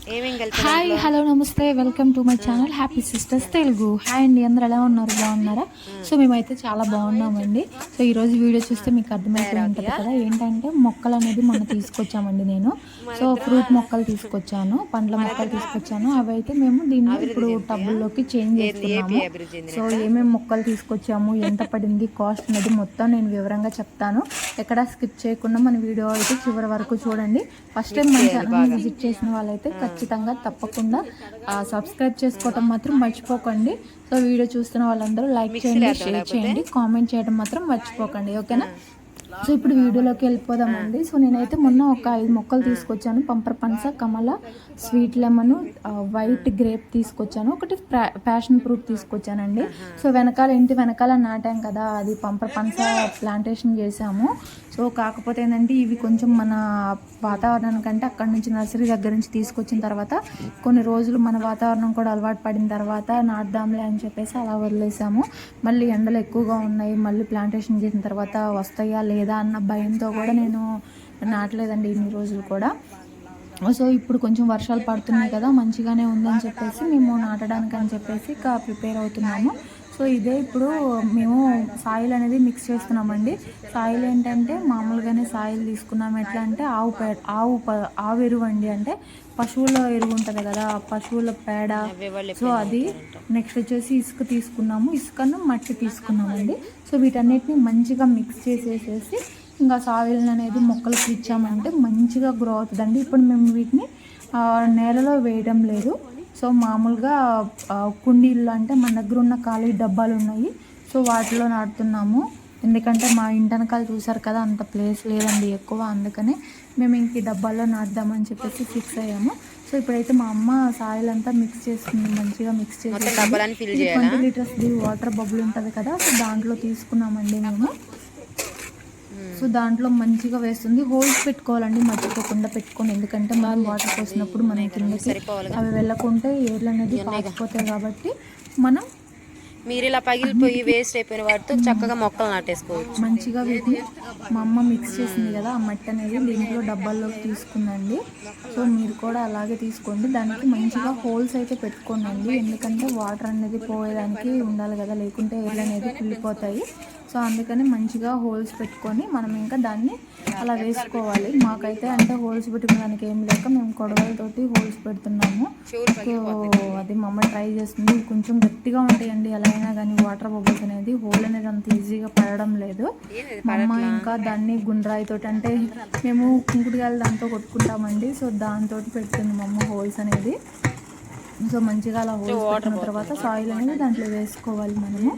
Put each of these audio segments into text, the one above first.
Hi hello నమస్తే. Welcome to my channel happy sisters Telugu hi అండి అందరు ఎలా ఉన్నారు? బాగున్నారా? సో మేమైతే చాలా బాగున్నామండి. సో ఈ రోజు వీడియో చూస్తే మీకు అర్థమైపోయి ఉంటుంది కదా. ఏంటంటే మొక్కలు అనేది మొన్న తీసుకొచ్చామండి నేను. సో ఫ్రూట్ మొక్కలు తీసుకొచ్చాను పండ్ల మొక్కలు తీసుకొచ్చాను. అవి అయితే మేము దీన్ని ఇప్పుడు టబ్బుల్లోకి చేంజ్ చేస్తున్నాము. సో ఏమేమి మొక్కలు తీసుకొచ్చాము ఎంత పడింది కాస్ట్ అనేది మొత్తం నేను వివరంగా చెప్తాను. ఎక్కడ స్కిప్ చేయకుండా మన వీడియో అయితే చివరి వరకు చూడండి. ఫస్ట్ టైం మన ఛానల్ విజిట్ చేసిన వాళ్ళైతే ఖచ్చితంగా తప్పకుండా సబ్స్క్రైబ్ చేసుకోవటం మాత్రం మర్చిపోకండి. సో వీడియో చూస్తున్న వాళ్ళందరూ లైక్ చేయండి షేర్ చేయండి కామెంట్ చేయడం మాత్రం మర్చిపోకండి. ఓకేనా? సో ఇప్పుడు వీడియోలోకి వెళ్ళిపోదామండి. సో నేనైతే మొన్న ఒక ఐదు మొక్కలు తీసుకొచ్చాను. పంపర్ పనస కమల స్వీట్ లెమన్ వైట్ గ్రేప్ తీసుకొచ్చాను. ఒకటి ప్యాషన్ ఫ్రూట్ తీసుకొచ్చానండి. సో వెనకాల ఇంటి వెనకాల నాటాం కదా అది పంపర్ పంచ ప్లాంటేషన్ చేసాము సో కాకపోతే ఏంటంటే ఇవి కొంచెం మన వాతావరణానికంటే అక్కడి నుంచి నర్సరీ దగ్గర నుంచి తీసుకొచ్చిన తర్వాత కొన్ని రోజులు మన వాతావరణం కూడా అలవాటు పడిన తర్వాత నాటుదాంలే అని చెప్పేసి అలా వదిలేసాము. మళ్ళీ ఎండలు ఎక్కువగా ఉన్నాయి మళ్ళీ ప్లాంటేషన్ చేసిన తర్వాత వస్తాయా లేదా అన్న భయంతో కూడా నేను నాటలేదండి ఇన్ని రోజులు కూడా. సో ఇప్పుడు కొంచెం వర్షాలు పడుతున్నాయి కదా మంచిగానే ఉందని చెప్పేసి మేము నాటడానికి అని చెప్పేసి ఇక ప్రిపేర్ అవుతున్నాము. సో ఇదే ఇప్పుడు మేము సాయిల్ అనేది మిక్స్ చేస్తున్నామండి. సాయిల్ ఏంటంటే మామూలుగానే సాయిల్ తీసుకున్నాం. ఎట్లా అంటే ఆవు పేడ ఆవు ప- ఆవు ఎరువు అండి. అంటే పశువుల ఎరువు ఉంటుంది కదా పశువుల పేడ. సో అది నెక్స్ట్ వచ్చేసి ఇసుక తీసుకున్నాము. ఇసుకను మట్టి తీసుకున్నామండి. సో వీటన్నిటిని మంచిగా మిక్స్ చేసేసేసి ఇంకా సాయిల్ అనేది మొక్కలకి ఇచ్చామంటే మంచిగా గ్రో అవుతుందండి ఇప్పుడు మేము వీటిని నేలలో వేయడం లేదు. సో మామూలుగా కుండీల్లో అంటే మన దగ్గర ఉన్న ఖాళీ డబ్బాలు ఉన్నాయి. సో వాటిలో నాటుతున్నాము. ఎందుకంటే మా ఇంటనకాలు చూసారు కదా అంత ప్లేస్ లేదండి ఎక్కువ అందుకనే మేము ఇంక ఈ డబ్బాల్లో నాటుదామని చెప్పేసి ఫిక్స్ అయ్యాము. సో ఇప్పుడైతే మా అమ్మ సాయిల్ అంతా మిక్స్ చేస్తుంది మంచిగా మిక్స్ చేసి ట్వంటీ లీటర్స్ వాటర్ బబుల్ ఉంటుంది కదా సో దాంట్లో తీసుకున్నామండి మేము. సో దాంట్లో మంచిగా వేస్తుంది. హోల్స్ పెట్టుకోవాలండి మర్చిపోకుండా పెట్టుకోండి. ఎందుకంటే మనం వాటర్ పోసినప్పుడు మనం కిందకి అవి వెళ్ళకుంటే ఏర్లు అనేది పాకిపోతాయి కాబట్టి మనం మీరు ఇలా పగిలిపోయి వేస్ట్ అయిపోయిన వాటితో చక్కగా మొక్కలు నాటేసుకోవచ్చు. మంచిగా వీటిని మా అమ్మ మిక్స్ చేసింది కదా ఆ మట్టి అనేది దీంట్లో డబ్బాల్లోకి తీసుకుందండి. సో మీరు కూడా అలాగే తీసుకోండి. దానికి మంచిగా హోల్స్ అయితే పెట్టుకోండి ఎందుకంటే వాటర్ అనేది పోయేదానికి ఉండాలి కదా లేకుంటే ఏర్లు అనేది కుళ్ళిపోతాయి. సో అందుకని మంచిగా హోల్స్ పెట్టుకొని మనం ఇంకా దాన్ని అలా వేసుకోవాలి. మాకైతే అంటే హోల్స్ పెట్టుకోవడానికి ఏం లేక మేము కొడవలతోటి హోల్స్ పెడుతున్నాము. సో అది మా అమ్మ ట్రై చేస్తుంది. కొంచెం గట్టిగా ఉంటాయండి. ఎలా అయినా కానీ వాటర్ బబుల్స్ అనేది హోల్ అనేది అంత ఈజీగా పడడం లేదు. మా అమ్మ ఇంకా దాన్ని గుండ్రాయితోటి అంటే మేము కుంకుడుగాయలు దాంతో కొట్టుకుంటామండి. సో దాంతో పెడుతుంది మా అమ్మ హోల్స్ అనేది. సో మంచిగా అలా హోల్స్ పెట్టిన తర్వాత సాయిల్ అనేది దాంట్లో వేసుకోవాలి మనము.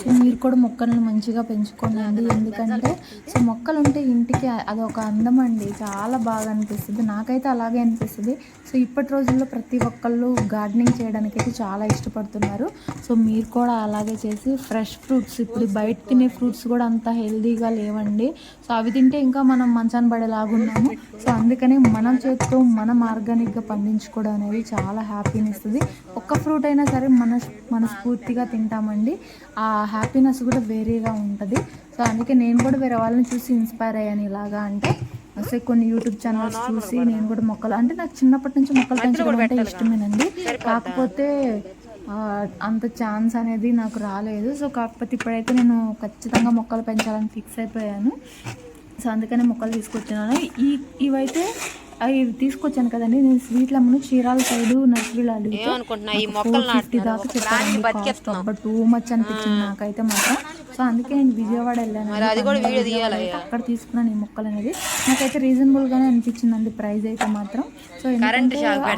సో మీరు కూడా మొక్కలను మంచిగా పెంచుకోండి. ఎందుకంటే సో మొక్కలు ఉంటే ఇంటికి అదొక అందం అండి. చాలా బాగా అనిపిస్తుంది. నాకైతే అలాగే అనిపిస్తుంది. సో ఇప్పటి రోజుల్లో ప్రతి ఒక్కళ్ళు గార్డెనింగ్ చేయడానికి అయితే చాలా ఇష్టపడుతున్నారు. సో మీరు కూడా అలాగే చేసి ఫ్రెష్ ఫ్రూట్స్ ఇప్పుడు బయట తినే ఫ్రూట్స్ కూడా అంత హెల్దీగా లేవండి. సో అవి తింటే ఇంకా మనం మంచాన్ని పడేలాగున్నాము సో అందుకని మనం చేతితో మనం ఆర్గానిక్గా పండించుకోవడం అనేది చాలా హ్యాపీని ఇస్తుంది ఒక్క ఫ్రూట్ అయినా సరే మన మనస్ఫూర్తిగా తింటామండి. ఆ హ్యాపీనెస్ కూడా వేరేగా ఉంటుంది. సో అందుకే నేను కూడా వేరే వాళ్ళని చూసి ఇన్స్పైర్ అయ్యాను ఇలాగా అంటే. అసలు కొన్ని యూట్యూబ్ ఛానల్స్ చూసి నేను కూడా మొక్కలు అంటే నాకు చిన్నప్పటి నుంచి మొక్కలు పెంచడం అంటే ఇష్టమేనండి. కాకపోతే అంత ఛాన్స్ అనేది నాకు రాలేదు. సో కాకపోతే ఇప్పుడైతే నేను ఖచ్చితంగా మొక్కలు పెంచాలని ఫిక్స్ అయిపోయాను. సో అందుకనే మొక్కలు తీసుకొచ్చాను ఈ ఇవైతే అవి తీసుకొచ్చాను కదండి. నేను స్వీట్ లెమన్ చీరాల సైడ్ నర్సరీలో అడిగితే ఏమనుకుంటున్నా ఈ నాకు మొక్కలు 450 దాకా చెప్పారండి కాస్ట్ అబ్బా టూ మచ్ అనిపించింది నాకైతే మాత్రం. సో అందుకే నేను విజయవాడ వెళ్ళాను అక్కడ తీసుకున్నాను ఈ మొక్కలు అనేది. నాకైతే రీజనబుల్ గానే అనిపించింది అండి ప్రైస్ అయితే మాత్రం. సో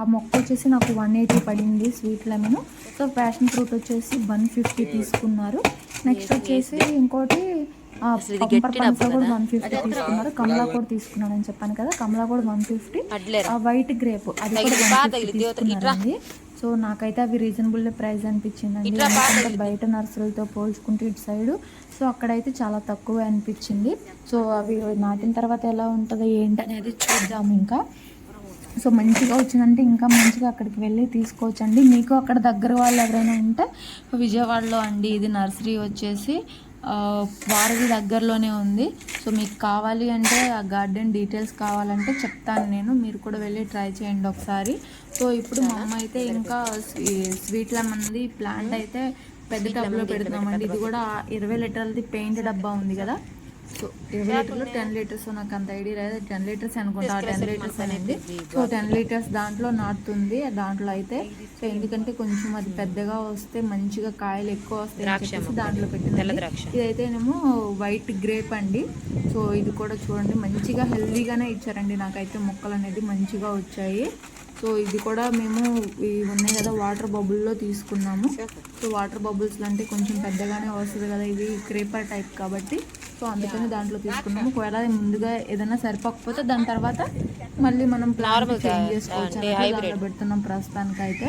ఆ మొక్క వచ్చేసి నాకు వన్ ఎయిటీ పడింది sweet lemon so passion fruit వచ్చేసి వన్ ఫిఫ్టీ తీసుకున్నారు. నెక్స్ట్ వచ్చేసి ఇంకోటి కూడా వన్ ఫిఫ్టీ తీసుకున్నారు. కమలా కూడా తీసుకున్నాను అని చెప్పాను కదా. కమలా కూడా వన్ ఫిఫ్టీ. White grape. అది కూడా వన్ ఫిఫ్టీ తీసుకున్నారండి. సో నాకైతే అవి రీజనబుల్ ప్రైస్ అనిపించింది అండి బయట నర్సరీలతో పోల్చుకుంటే ఇటు సైడ్. సో అక్కడైతే చాలా తక్కువ అనిపించింది. సో అవి నాటిన తర్వాత ఎలా ఉంటుందో ఏంటి అనేది చూద్దాము ఇంకా. సో మంచిగా వచ్చిందంటే ఇంకా మంచిగా అక్కడికి వెళ్ళి తీసుకోవచ్చండి. మీకు అక్కడ దగ్గర వాళ్ళు ఎవరైనా ఉంటే విజయవాడలో అండి. ఇది నర్సరీ వచ్చేసి వారధి దగ్గరలోనే ఉంది. సో మీకు కావాలి అంటే ఆ గార్డెన్ డీటెయిల్స్ కావాలంటే చెప్తాను నేను. మీరు కూడా వెళ్ళి ట్రై చేయండి ఒకసారి. సో ఇప్పుడు మా అమ్మ అయితే ఇంకా స్వీ- స్వీట్ లెమన్ది ప్లాంట్ అయితే పెద్ద టబ్లో పెడుతున్నామండి. ఇది కూడా ఇరవై లీటర్లది పెయింట్ డబ్బా ఉంది కదా. సో ఇరవై లీటర్లు టెన్ లీటర్స్ నాకు అంత ఐడియా లేదు. టెన్ లీటర్స్ అనుకుంటా టెన్ లీటర్స్ అనేది సో టెన్ లీటర్స్ దాంట్లో నాటుతుంది దాంట్లో అయితే సో ఎందుకంటే కొంచెం అది పెద్దగా వస్తే మంచిగా కాయలు ఎక్కువ వస్తాయి దాంట్లో పెట్టింది ఇదైతేనేమో వైట్ గ్రేప్ అండి. సో ఇది కూడా చూడండి మంచిగా హెల్దీగానే ఇచ్చారండి. నాకైతే మొక్కలు అనేది మంచిగా వచ్చాయి. సో ఇది కూడా మేము ఇవి ఉన్నాయి కదా వాటర్ బబుల్లో తీసుకున్నాము. సో వాటర్ బబుల్స్ అంటే కొంచెం పెద్దగానే వస్తుంది కదా ఇవి క్రేపర్ టైప్ కాబట్టి. సో అందుకని దాంట్లో తీసుకున్నాము. ఒకవేళ ముందుగా ఏదైనా సరిపోకపోతే దాని తర్వాత మళ్ళీ మనం ప్లాన్ చేంజ్ చేసుకోవచ్చు. పెడుతున్నాం ప్రస్తుతానికి అయితే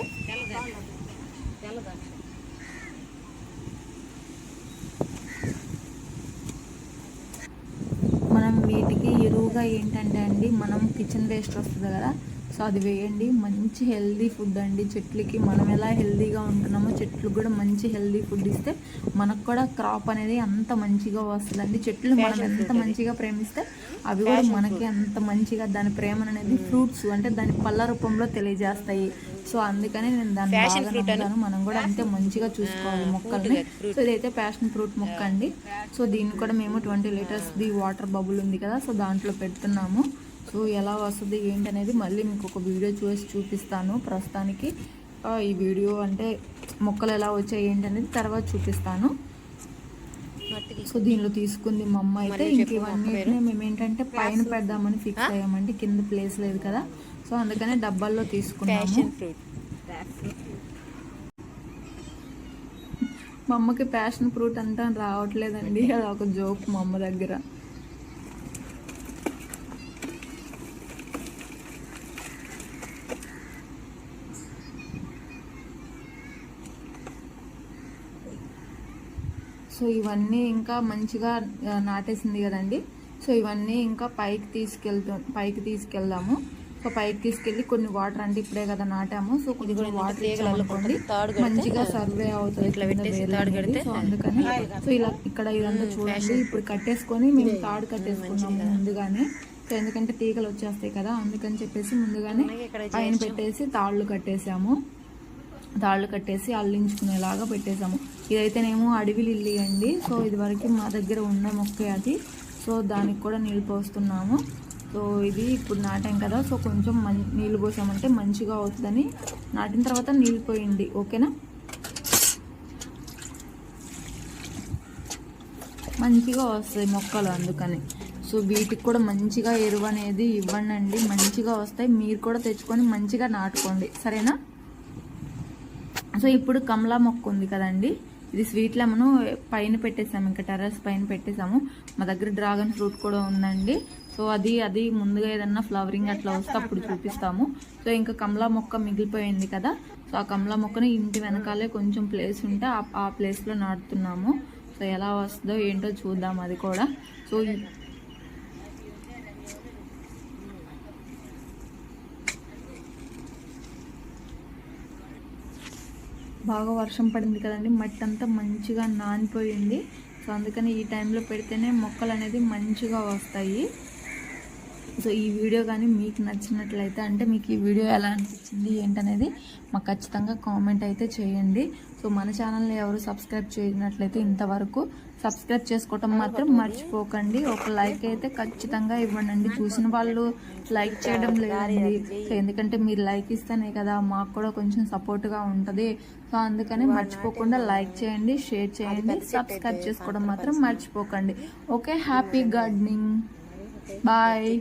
మనం వీటికి ఎరువుగా ఏంటంటే అండి మనం కిచెన్ వేస్ట్ వస్తుంది కదా సో అది వేయండి. మంచి హెల్దీ ఫుడ్ అండి. చెట్లకి మనం ఎలా హెల్దీగా ఉంటున్నామో చెట్లకు కూడా మంచి హెల్దీ ఫుడ్ ఇస్తే మనకు కూడా క్రాప్ అనేది అంత మంచిగా వస్తుందండి. చెట్లు మనం ఎంత మంచిగా ప్రేమిస్తే అవి కూడా మనకి అంత మంచిగా దాని ప్రేమ అనేది ఫ్రూట్స్ అంటే దాని పళ్ళ రూపంలో తెలియజేస్తాయి. సో అందుకని నేను దాన్ని బాగా నమ్ముతాను. మనం కూడా అంతే మంచిగా చూసుకోవాలి మొక్కల్ని. సో ఇదైతే ప్యాషన్ ఫ్రూట్ మొక్క అండి. సో దీన్ని కూడా మేము ట్వంటీ లీటర్స్ది వాటర్ బబుల్ ఉంది కదా సో దాంట్లో పెడుతున్నాము. సో ఎలా వస్తుంది ఏంటి అనేది మళ్ళీ మీకు ఒక వీడియో చూసి చూపిస్తాను. ప్రస్తుతానికి ఈ వీడియో అంటే మొక్కలు ఎలా వచ్చాయి ఏంటి అనేది తర్వాత చూపిస్తాను. సో దీనిలో తీసుకుంది మా అమ్మ అయితే ఇంక ఇవన్నీ మేము ఏంటంటే పైన పెడదామని ఫిక్స్ అయ్యామండి కింద ప్లేస్ లేదు కదా. సో అందుకనే డబ్బాల్లో తీసుకున్నాము. మా అమ్మకి ప్యాషన్ ఫ్రూట్ అంతా రావట్లేదండి అది ఒక జోక్ మా అమ్మ దగ్గర. సో ఇవన్నీ ఇంకా మంచిగా నాటేసింది కదండి. సో ఇవన్నీ ఇంకా పైకి తీసుకెళ్తాం పైకి తీసుకెళ్దాము. సో పైకి తీసుకెళ్ళి కొన్ని వాటర్ అంటే ఇప్పుడే కదా నాటాము. సో కొంచెం వాటర్ తాడు మంచిగా సర్వే అవుతుంది అనేది. సో అందుకని సో ఇలా ఇక్కడ ఇదంతా చూడండి. ఇప్పుడు కట్టేసుకొని మేము తాడు కట్టేసుకున్నాము ముందుగానే. సో ఎందుకంటే తీగలు వచ్చేస్తాయి కదా అందుకని చెప్పేసి ముందుగానే పైన పెట్టేసి తాళ్ళు కట్టేసాము. తాళ్ళు కట్టేసి అల్లించుకునేలాగా పెట్టేసాము ఇదైతేనేమో అడవి లిల్లీ అండి. సో ఇది వరకు మా దగ్గర ఉన్న మొక్కే అది. సో దానికి కూడా నీళ్ళు పోస్తున్నాము. సో ఇది ఇప్పుడు నాటాం కదా. సో కొంచెం మం నీళ్ళు పోసామంటే మంచిగా అవుతుందని నాటిన తర్వాత నీళ్ళు పోయండి. ఓకేనా? మంచిగా వస్తాయి మొక్కలు అందుకని. సో వీటికి కూడా మంచిగా ఎరువు అనేది ఇవ్వండి మంచిగా వస్తాయి. మీరు కూడా తెచ్చుకొని మంచిగా నాటుకోండి. సరేనా? సో ఇప్పుడు కమలా మొక్క ఉంది కదండి. ఇది స్వీట్ లెమను పైన పెట్టేసాము ఇంకా టెర్రస్ పైన పెట్టేసాము. మా దగ్గర డ్రాగన్ ఫ్రూట్ కూడా ఉందండి. సో అది అది ముందుగా ఏదన్నా ఫ్లవరింగ్ అట్లా వస్తే అప్పుడు చూపిస్తాము. సో ఇంకా కమలా మొక్క మిగిలిపోయింది కదా. సో ఆ కమలా మొక్కని ఇంటి వెనకాలే కొంచెం ప్లేస్ ఉంటే ఆ ప్లేస్లో నాటుతున్నాము. సో ఎలా వస్తుందో ఏంటో చూద్దాం అది కూడా. సో బాగా వర్షం పడింది కదండి. మట్టి అంతా మంచిగా నానిపోయింది. సో అందుకని ఈ టైంలో పెడితేనే మొక్కలు అనేది మంచిగా వస్తాయి. సో ఈ వీడియో కానీ మీకు నచ్చినట్లయితే అంటే మీకు ఈ వీడియో ఎలా అనిపించింది ఏంటనేది మాకు ఖచ్చితంగా కామెంట్ అయితే చేయండి. సో మన ఛానల్ని ఎవరు సబ్స్క్రైబ్ చేయనట్లయితే ఇంతవరకు సబ్స్క్రైబ్ చేసుకోవటం మాత్రం మర్చిపోకండి. ఒక లైక్ అయితే ఖచ్చితంగా ఇవ్వండి చూసిన వాళ్ళు లైక్ చేయడం లేదండి. సో ఎందుకంటే మీరు లైక్ ఇస్తేనే కదా మాకు కూడా కొంచెం సపోర్ట్గా ఉంటుంది. సో అందుకని మర్చిపోకుండా లైక్ చేయండి షేర్ చేయండి సబ్స్క్రైబ్ చేసుకోవడం మాత్రం మర్చిపోకండి. Okay happy gardening. బాయ్.